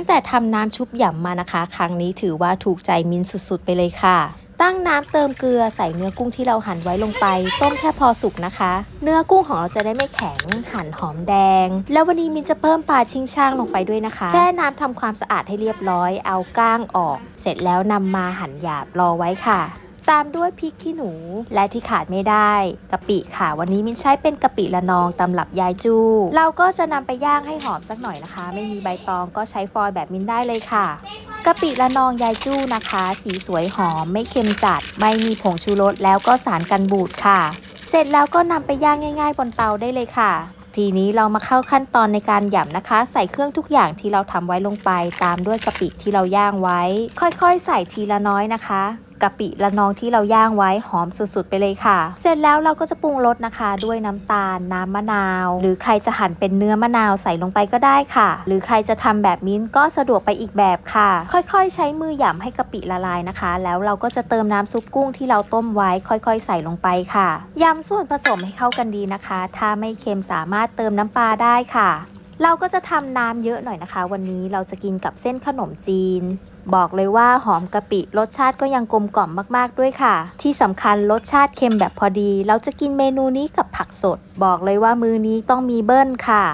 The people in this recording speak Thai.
ตั้งแต่ทำน้ำชุบหย่ำมานะคะ ครั้งนี้ถือว่าถูกใจมินสุดๆ ไปเลยค่ะ ตั้งน้ำเติมเกลือใส่เนื้อกุ้งที่เราหั่นไว้ลงไป ต้มแค่พอสุกนะคะ เนื้อกุ้งของเราจะได้ไม่แข็ง หั่นหอมแดง แล้ววันนี้มินจะเพิ่มปลาชิงช่างลงไปด้วยนะคะแช่น้ำทำความสะอาดให้เรียบร้อย เอาก้างออก เสร็จแล้วนำมาหั่นหยาบรอไว้ค่ะ ตามด้วยพริกขี้หนู และที่ขาดไม่ได้กะปิค่ะ วันนี้มินใช้เป็นกะปิละนองตำรับยายจู เราก็จะนำไปย่างให้หอมสักหน่อยนะคะ ไม่มีใบตองก็ใช้ฟอยล์แบบมินได้เลยค่ะกะปิละนองยายจูนะคะ สีสวยหอมไม่เค็มจัด ไม่มีผงชูรสแล้วก็สารกันบูดค่ะ เสร็จแล้วก็นำไปย่างง่าย ๆ บนเตาได้เลยค่ะ ทีนี้เรามาเข้าขั้นตอนในการหย่ำนะคะ ใส่เครื่องทุกอย่างที่เราทำไว้ลงไป ตามด้วยกะปิที่เราย่างไว้ ค่อยๆ ใส่ทีละน้อยนะคะ กะปิละนองที่เราย่างไว้หอมสุดๆ ไปเลยค่ะ เสร็จแล้วเราก็จะปรุงรสนะคะ ด้วยน้ำตาล น้ำมะนาว หรือใครจะหั่นเป็นเนื้อมะนาวใส่ลงไปก็ได้ค่ะ หรือใครจะทำแบบมิ้นก็สะดวกไปอีกแบบค่ะ ค่อยๆ ใช้มือหย่ำให้กะปิละลายนะคะ แล้วเราก็จะเติมน้ำซุปกุ้งที่เราต้มไว้ค่อยๆ ใส่ลงไปค่ะยำส่วนผสมให้เข้ากันดีนะคะ ถ้าไม่เค็มสามารถเติมน้ำปลาได้ค่ะ เราก็จะทำน้ำเยอะหน่อยนะคะ วันนี้เราจะกินกับเส้นขนมจีน บอกเลยว่าหอมกะปิรสชาติก็ยังกลมกล่อมมากๆด้วยค่ะ ที่สำคัญรสชาติเค็มแบบพอดี เราจะกินเมนูนี้กับผักสด บอกเลยว่ามือนี้ต้องมีเบิ้ลค่ะ